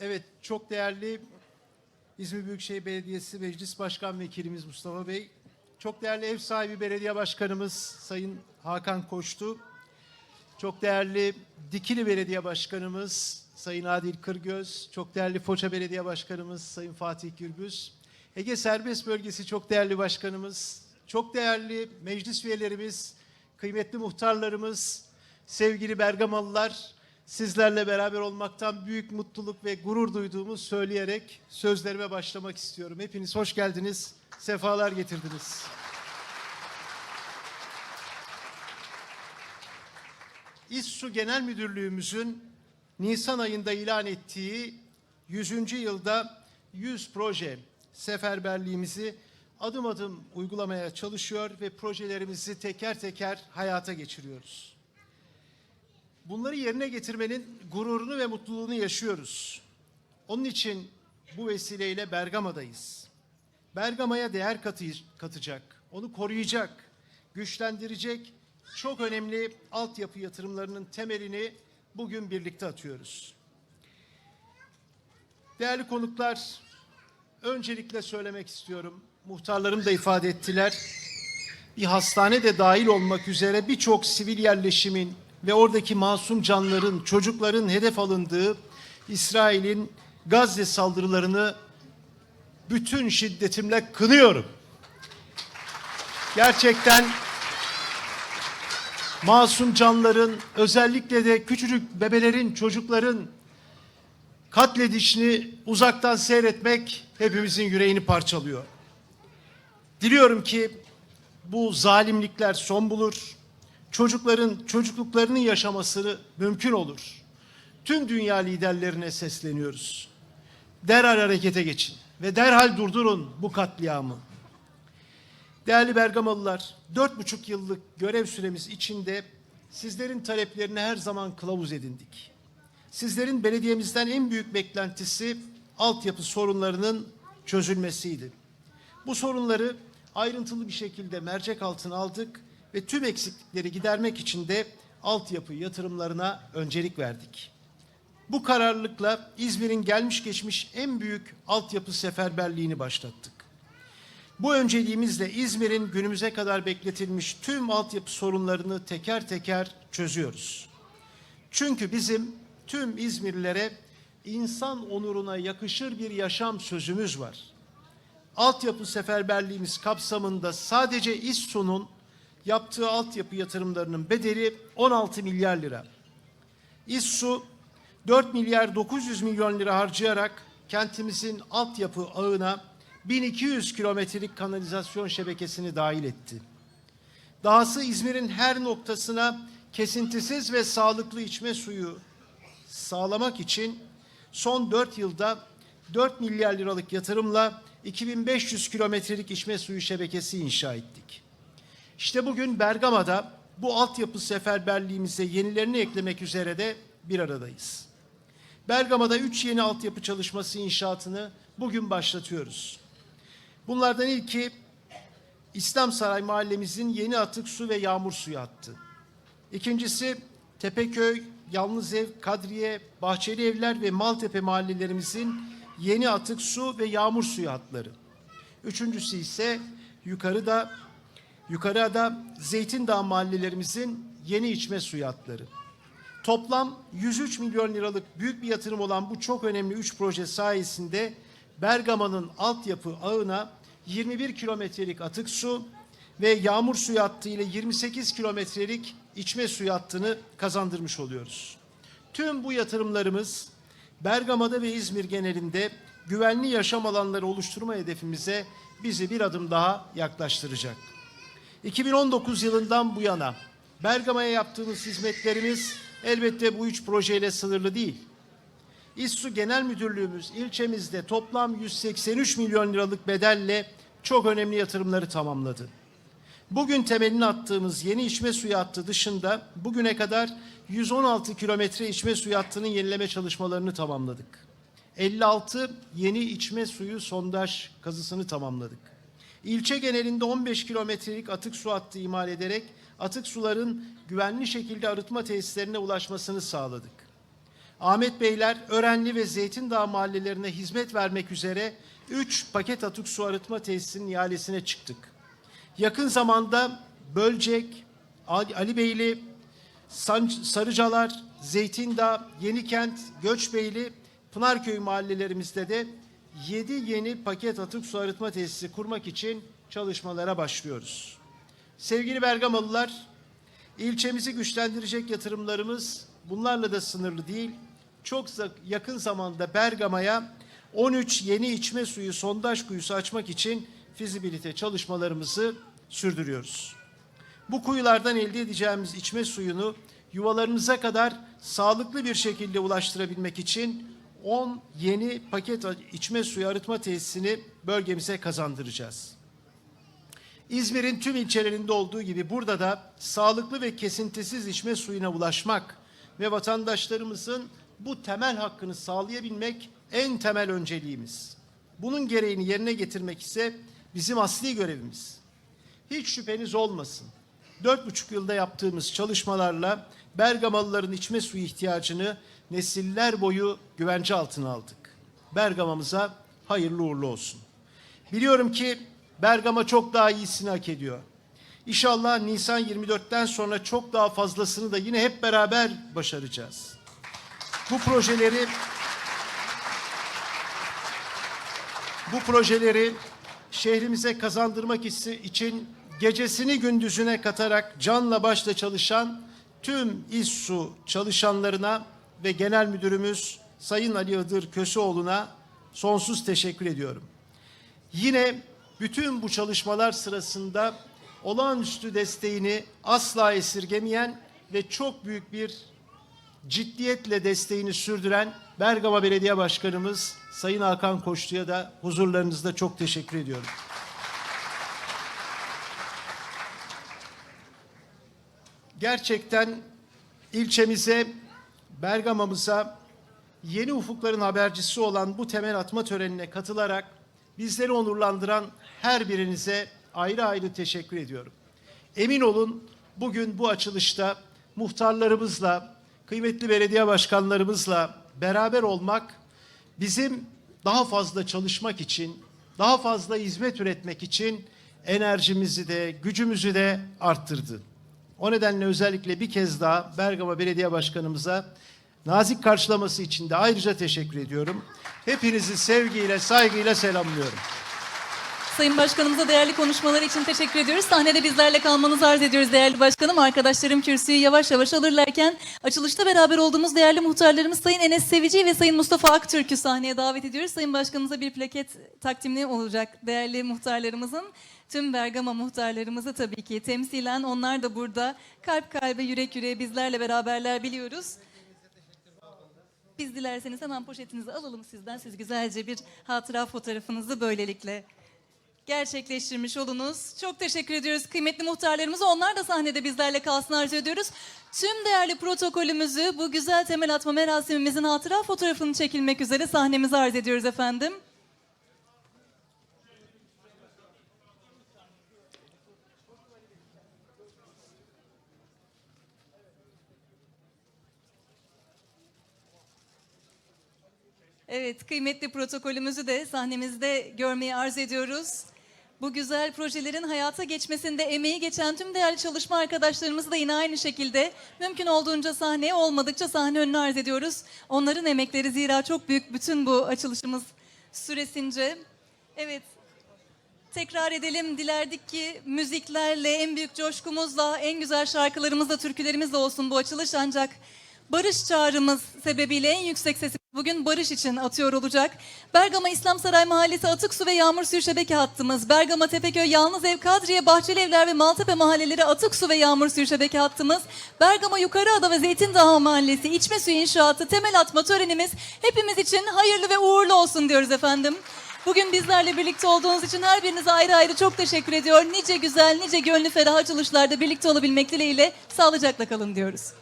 Evet, çok değerli İzmir Büyükşehir Belediyesi Meclis Başkan Vekilimiz Mustafa Bey, çok değerli ev sahibi belediye başkanımız Sayın Hakan Koçtu, çok değerli Dikili Belediye Başkanımız Sayın Adil Kırgöz, çok değerli Foça Belediye Başkanımız Sayın Fatih Gürbüz, Ege Serbest Bölgesi çok değerli başkanımız, çok değerli meclis üyelerimiz, kıymetli muhtarlarımız, sevgili Bergamalılar, sizlerle beraber olmaktan büyük mutluluk ve gurur duyduğumu söyleyerek sözlerime başlamak istiyorum. Hepiniz hoş geldiniz, sefalar getirdiniz. İSSU Genel Müdürlüğümüzün Nisan ayında ilan ettiği 100. yılda 100 proje seferberliğimizi adım adım uygulamaya çalışıyor ve projelerimizi teker teker hayata geçiriyoruz. Bunları yerine getirmenin gururunu ve mutluluğunu yaşıyoruz. Onun için bu vesileyle Bergama'dayız. Bergama'ya değer katı, katacak, onu koruyacak, güçlendirecek çok önemli altyapı yatırımlarının temelini bugün birlikte atıyoruz. Değerli konuklar, öncelikle söylemek istiyorum. Muhtarlarım da ifade ettiler. Bir hastane de dahil olmak üzere birçok sivil yerleşimin ve oradaki masum canların, çocukların hedef alındığı İsrail'in Gazze saldırılarını bütün şiddetimle kınıyorum. Gerçekten masum canların özellikle de küçücük bebelerin, çocukların katledişini uzaktan seyretmek hepimizin yüreğini parçalıyor. Diliyorum ki bu zalimlikler son bulur. Çocukların çocukluklarını yaşamasını mümkün olur. Tüm dünya liderlerine sesleniyoruz. Derhal harekete geçin ve derhal durdurun bu katliamı. Değerli Bergamalılar, dört buçuk yıllık görev süremiz içinde sizlerin taleplerine her zaman kılavuz edindik. Sizlerin belediyemizden en büyük beklentisi altyapı sorunlarının çözülmesiydi. Bu sorunları ayrıntılı bir şekilde mercek altına aldık ve tüm eksiklikleri gidermek için de altyapı yatırımlarına öncelik verdik. Bu kararlılıkla İzmir'in gelmiş geçmiş en büyük altyapı seferberliğini başlattık. Bu önceliğimizle İzmir'in günümüze kadar bekletilmiş tüm altyapı sorunlarını teker teker çözüyoruz. Çünkü bizim tüm İzmirlilere insan onuruna yakışır bir yaşam sözümüz var. Altyapı seferberliğimiz kapsamında sadece İSSU'nun yaptığı altyapı yatırımlarının bedeli 16 milyar lira. İSSU 4 milyar 900 milyon lira harcayarak kentimizin altyapı ağına 1200 kilometrelik kanalizasyon şebekesini dahil etti. Dahası İzmir'in her noktasına kesintisiz ve sağlıklı içme suyu sağlamak için son 4 yılda 4 milyar liralık yatırımla 2500 kilometrelik içme suyu şebekesi inşa ettik. İşte bugün Bergama'da bu altyapı seferberliğimize yenilerini eklemek üzere de bir aradayız. Bergama'da üç yeni altyapı çalışması inşaatını bugün başlatıyoruz. Bunlardan ilki İslam Saray mahallemizin yeni atık su ve yağmur suyu hattı. İkincisi Tepeköy, Yalnızev, Kadriye, Bahçeli Evler ve Maltepe mahallelerimizin yeni atık su ve yağmur suyu hatları. Üçüncüsü ise yukarıda Yukarıda Zeytindağ mahallelerimizin yeni içme suyu hatları. Toplam 103 milyon liralık büyük bir yatırım olan bu çok önemli üç proje sayesinde Bergama'nın altyapı ağına 21 kilometrelik atık su ve yağmur suyu hattı ile 28 kilometrelik içme suyu hattını kazandırmış oluyoruz. Tüm bu yatırımlarımız Bergama'da ve İzmir genelinde güvenli yaşam alanları oluşturma hedefimize bizi bir adım daha yaklaştıracak. 2019 yılından bu yana Bergama'ya yaptığımız hizmetlerimiz elbette bu üç projeyle sınırlı değil. İSSU Genel Müdürlüğümüz ilçemizde toplam 183 milyon liralık bedelle çok önemli yatırımları tamamladı. Bugün temelini attığımız yeni içme suyu hattı dışında bugüne kadar 116 kilometre içme suyu hattının yenileme çalışmalarını tamamladık. 56 yeni içme suyu sondaj kazısını tamamladık. İlçe genelinde 15 kilometrelik atık su hattı imal ederek atık suların güvenli şekilde arıtma tesislerine ulaşmasını sağladık. Ahmet Beyler, Örenli ve Zeytindağ mahallelerine hizmet vermek üzere 3 paket atık su arıtma tesisinin ihalesine çıktık. Yakın zamanda Bölcek, Ali Beyli, Sarıcalar, Zeytindağ, Yenikent, Göçbeyli, Pınarköy mahallelerimizde de 7 yeni paket atık su arıtma tesisi kurmak için çalışmalara başlıyoruz. Sevgili Bergamalılar, ilçemizi güçlendirecek yatırımlarımız bunlarla da sınırlı değil. Çok yakın zamanda Bergama'ya 13 yeni içme suyu sondaj kuyusu açmak için fizibilite çalışmalarımızı sürdürüyoruz. Bu kuyulardan elde edeceğimiz içme suyunu yuvalarınıza kadar sağlıklı bir şekilde ulaştırabilmek için 10 yeni paket içme suyu arıtma tesisini bölgemize kazandıracağız. İzmir'in tüm ilçelerinde olduğu gibi burada da sağlıklı ve kesintisiz içme suyuna ulaşmak ve vatandaşlarımızın bu temel hakkını sağlayabilmek en temel önceliğimiz. Bunun gereğini yerine getirmek ise bizim asli görevimiz. Hiç şüpheniz olmasın. Dört buçuk yılda yaptığımız çalışmalarla Bergamalıların içme suyu ihtiyacını nesiller boyu güvence altına aldık. Bergama'mıza hayırlı uğurlu olsun. Biliyorum ki Bergama çok daha iyisini hak ediyor. İnşallah Nisan 24'ten sonra çok daha fazlasını da yine hep beraber başaracağız. Bu projeleri bu projeleri şehrimize kazandırmak için gecesini gündüzüne katarak canla başla çalışan tüm İSSU çalışanlarına ve Genel Müdürümüz Sayın Ali Iğdır Köseoğlu'na sonsuz teşekkür ediyorum. Yine bütün bu çalışmalar sırasında olağanüstü desteğini asla esirgemeyen ve çok büyük bir ciddiyetle desteğini sürdüren Bergama Belediye Başkanımız Sayın Hakan Koçlu'ya da huzurlarınızda çok teşekkür ediyorum. Gerçekten ilçemize, Bergama'mıza yeni ufukların habercisi olan bu temel atma törenine katılarak bizleri onurlandıran her birinize ayrı ayrı teşekkür ediyorum. Emin olun bugün bu açılışta muhtarlarımızla, kıymetli belediye başkanlarımızla beraber olmak bizim daha fazla çalışmak için, daha fazla hizmet üretmek için enerjimizi de, gücümüzü de arttırdı. O nedenle özellikle bir kez daha Bergama Belediye Başkanımıza nazik karşılaması için de ayrıca teşekkür ediyorum. Hepinizi sevgiyle, saygıyla selamlıyorum. Sayın Başkanımıza değerli konuşmaları için teşekkür ediyoruz. Sahnede bizlerle kalmanızı arz ediyoruz değerli başkanım. Arkadaşlarım kürsüyü yavaş yavaş alırlarken açılışta beraber olduğumuz değerli muhtarlarımız Sayın Enes Sevici ve Sayın Mustafa Aktürk'ü sahneye davet ediyoruz. Sayın Başkanımıza bir plaket takdimli olacak değerli muhtarlarımızın. Tüm Bergama muhtarlarımızı tabii ki temsilen onlar da burada kalp kalbe yürek yüreğe bizlerle beraberler biliyoruz. Biz dilerseniz hemen poşetinizi alalım sizden. Siz güzelce bir hatıra fotoğrafınızı böylelikle gerçekleştirmiş olunuz. Çok teşekkür ediyoruz kıymetli muhtarlarımıza. Onlar da sahnede bizlerle kalsın arzu ediyoruz. Tüm değerli protokolümüzü bu güzel temel atma merasimimizin hatıra fotoğrafını çekilmek üzere sahnemize arz ediyoruz efendim. Evet, kıymetli protokolümüzü de sahnemizde görmeyi arz ediyoruz. Bu güzel projelerin hayata geçmesinde emeği geçen tüm değerli çalışma arkadaşlarımızı da yine aynı şekilde mümkün olduğunca sahneye olmadıkça sahne önüne arz ediyoruz. Onların emekleri zira çok büyük bütün bu açılışımız süresince. Evet, Tekrar edelim. Dilerdik ki müziklerle, en büyük coşkumuzla, en güzel şarkılarımızla, türkülerimizle olsun bu açılış. Ancak barış çağrımız sebebiyle en yüksek sesimiz bugün barış için atıyor olacak. Bergama İslam Saray Mahallesi Atık Su ve Yağmur Suyu Şebeke hattımız. Bergama Tepeköy Yalnız Ev Kadriye Bahçeli Evler ve Maltepe Mahalleleri Atık Su ve Yağmur Suyu Şebeke hattımız. Bergama Yukarıada ve Zeytindağ Mahallesi İçme Suyu İnşaatı temel atma törenimiz hepimiz için hayırlı ve uğurlu olsun diyoruz efendim. Bugün bizlerle birlikte olduğunuz için her birinize ayrı ayrı çok teşekkür ediyor. Nice güzel, nice gönlü ferah açılışlarda birlikte olabilmek dileğiyle sağlıcakla kalın diyoruz.